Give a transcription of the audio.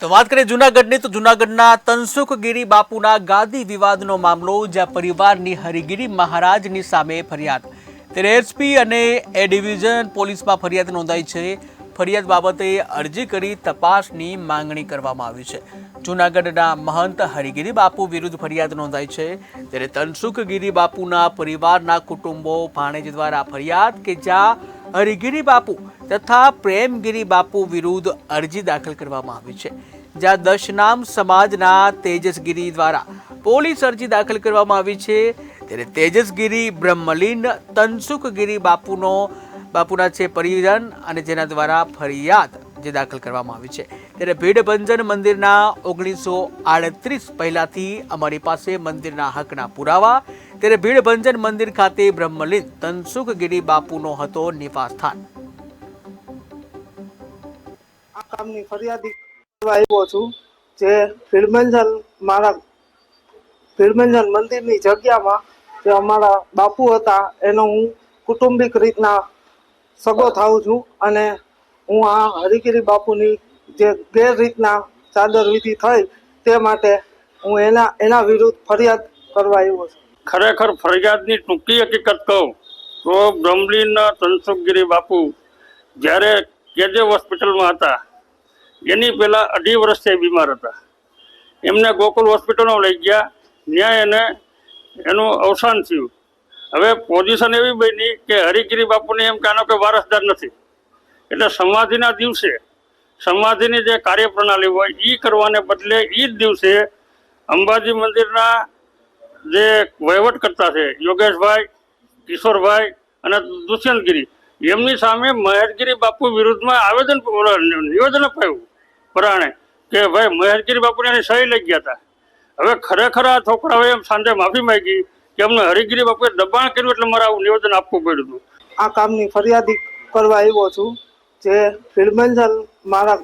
તો વાત કરીએ જુનાગઢની, તો જુનાગઢના તનસુખગીરી બાપુના ગાદી વિવાદનો મામલો, જ્યાં પરિવારની હરિગીરી મહારાજની સામે ફરિયાદ. ત્યારે એસપી અને એ ડિવિઝન પોલીસમાં ફરિયાદ નોંધાઈ છે. ફરિયાદ બાબતે અરજી કરી તપાસની માંગણી કરવામાં આવી છે. જુનાગઢના મહંત હરિગીરી બાપુ વિરુદ્ધ ફરિયાદ નોંધાઈ છે. ત્યારે તનસુખગીરી બાપુના પરિવારના કુટુંબો ભાણેજ દ્વારા ફરિયાદ કે જ્યાં હરિગીરી બાપુ તથા પ્રેમગીરી બાપુ વિરુદ્ધ અરજી દાખલ કરવામાં આવી છે, જ્યાં દશનામ સમાજના તેજસગીરી દ્વારા પોલીસ અરજી દાખલ કરવામાં આવી છે. ત્યારે તેજસગીરી બ્રહ્મલીન તનસુખગીરી બાપુનો બાપુના છે પરિજન અને જેના દ્વારા ફરિયાદ જે દાખલ કરવામાં આવી છે. ત્યારે ભીડભંજન મંદિરના ઓગણીસો આડત્રીસ પહેલાથી અમારી પાસે મંદિરના હકના પુરાવા, ત્યારે ભીડભંજન મંદિર ખાતે બ્રહ્મલીન તનસુખગીરી બાપુનો હતો નિવાસ સ્થાન આ કામની ફરિયાદી આવ્યો છું જે ભીડભંજન મારા ભીડભંજન મંદિરની જગ્યામાં જે અમારા બાપુ હતા, એનો હું કુટુંબિક રીતના સગો થાઉં છું અને હું આ હરિગીરી બાપુની જે ગેરરીતના ચાદર વિધિ થઈ તે માટે હું એના એના વિરુદ્ધ ફરિયાદ કરવા આવ્યો છું. ખરેખર ફરિયાદની ટૂંકી હકીકત કહું તો બ્રહ્મલીના તનસુખગીરી બાપુ જ્યારે કેજે હોસ્પિટલમાં હતા, એની પહેલાં અઢી વર્ષથી બીમાર હતા. એમને ગોકુલ હોસ્પિટલમાં લઈ ગયા ત્યાં એને એનું અવસાન થયું. હવે પોઝિશન એવી બની કે હરિગીરી બાપુને એમ કે વારસદાર નથી. એટલે સમાધિના દિવસે સમાધિની જે કાર્યપ્રણાલી હોય એ કરવાને બદલે એ જ દિવસે અંબાજી મંદિરના જે વહીવટ કરતા છે, યોગેશભાઈ, કિશોરભાઈ અને દુષ્યંતગીરી, એમની સામે મહેશગીરી બાપુ વિરુદ્ધમાં આવેદન નિવેદન અપાયું પરાણે કે ભાઈ મહેશગીરી બાપુને એની સહી લઈ ગયા હતા હવે ખરેખર આ છોકરાઓએ એમ સાંજે માફી માંગી કે અમને હરિગીરી બાપુએ દબાણ કર્યું એટલે મારે આવું નિવેદન આપવું પડ્યું હતું. આ કામની ફરિયાદી કરવા આવ્યો છું. જે ભીડમંજન મારા